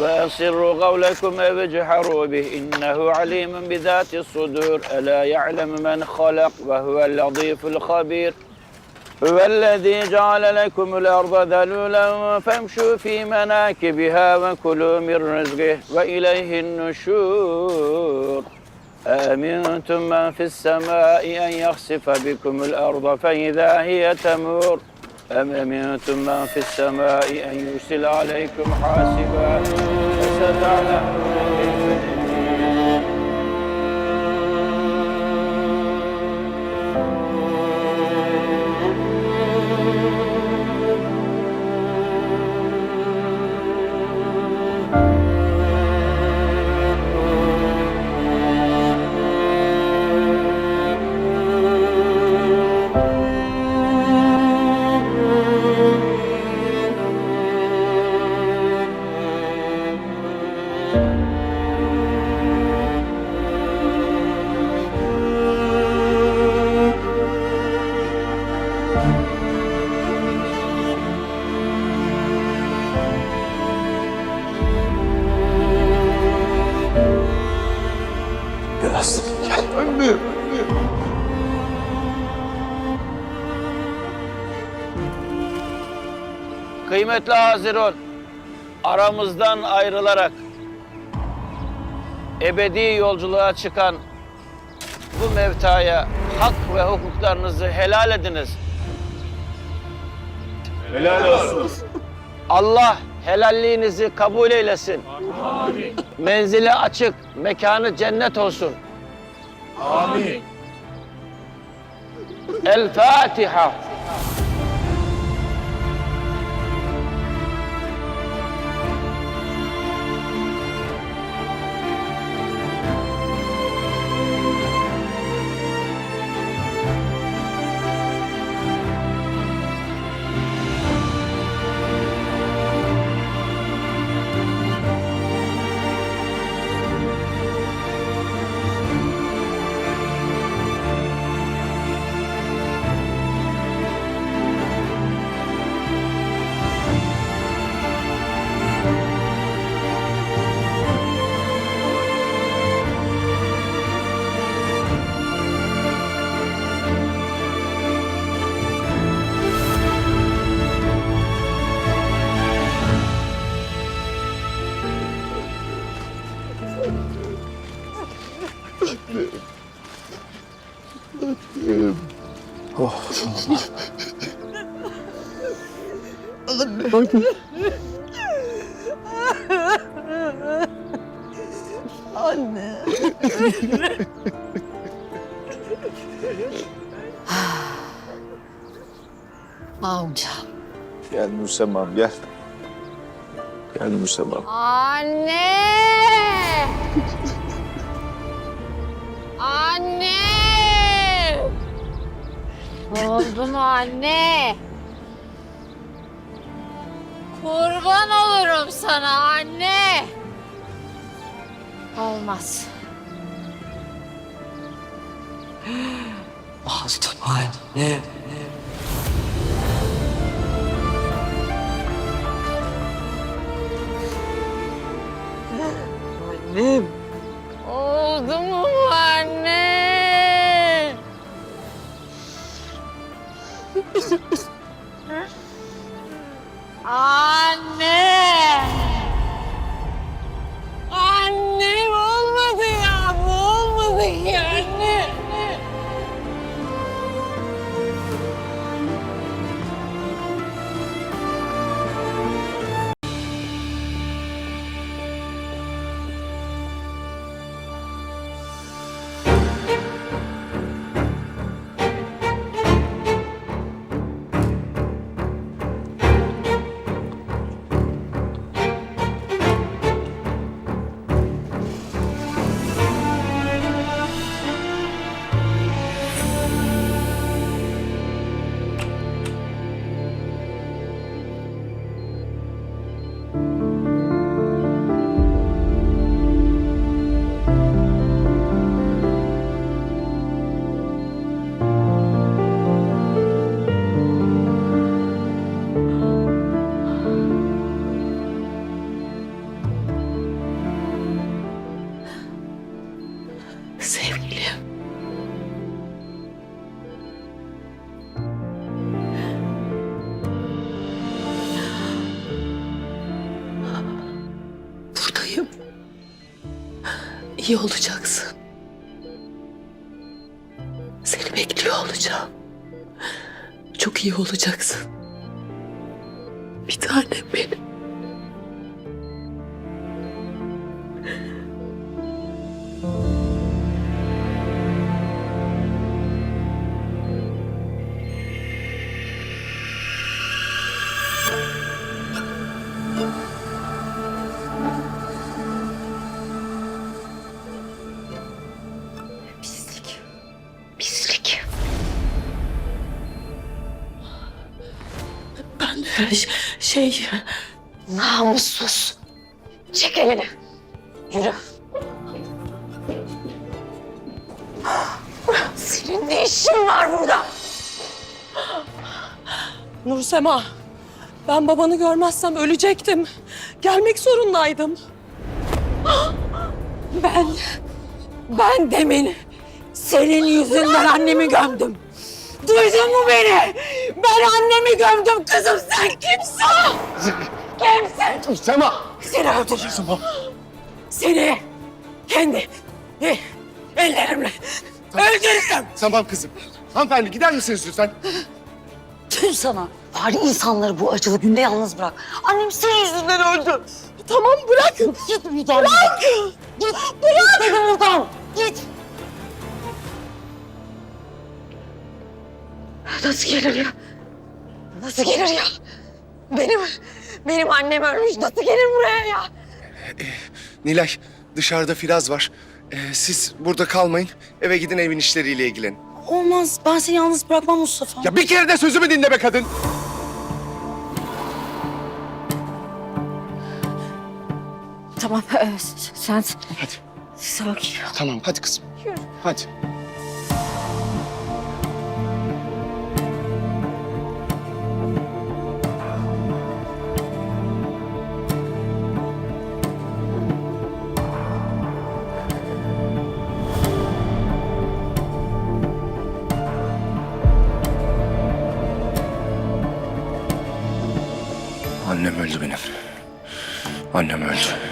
وأسروا قولكم أو اجهروا به. إنه عليم بذات الصدور. ألا يعلم من خلق وهو اللطيف الخبير. هو الذي جعل لكم الأرض ذلولا فامشوا في مناكبها وكلوا من رزقه وإليه النشور. أأمنتم من في السماء أن يخسف بكم الأرض فإذا هي تمور. أم أمنتم من في السماء أن يرسل عليكم حاسبا فستعلمون كيف نذير Gel Anne. Kıymetli Hazirun, aramızdan ayrılarak ebedi yolculuğa çıkan bu mevtaya hak ve hukuklarınızı helal ediniz. Helal olsun. Allah helalliğinizi kabul eylesin. Menzili açık, mekanı cennet olsun. آمين. الفاتحة. Amin. El Fatiha. Amca. Gel Nursemam gel. Gel Nursemam. Anne! Anne! Oldu mu anne? Kurban olurum sana anne. Olmaz. Oldu anne. Annem. Oldu mu İyi olacaksın. Seni bekliyor olacağım. Çok iyi olacaksın. Bir tanem benim. Şey... Namussuz. Çek elini. Yürü. Senin ne işin var burada? Nursema, ben babanı görmezsem ölecektim. Gelmek zorundaydım. Ben, ben demin senin yüzünden annemi gömdüm. Duydun mu beni? Ben annemi gömdüm kızım sen kimsin? Kimsin? Sema! Seni öldürürüm. Seni kendi eh, ellerimle öldürürüm. Tamam kızım. Hanımefendi gider misiniz lütfen? Tüm sana. Bari insanları bu acılı günde yalnız bırak. Annem senin yüzünden öldü. Tamam bırakın. Git buradan. Bırak. Git. Bırak. Git buradan. Git. Nasıl gelir ya? Nasıl gelir ya? Benim, benim annem ölmüş. Nasıl gelir buraya ya? Nilay, dışarıda Firaz var. Ee, siz burada kalmayın. Eve gidin evin işleriyle ilgilenin. Olmaz. Ben seni yalnız bırakmam Mustafa. Ya bir kere de sözümü dinle be kadın. Tamam. e, sen... Hadi. Sakin. Tamam, hadi kızım. Hadi. Annem öldü benim. Annem öldü.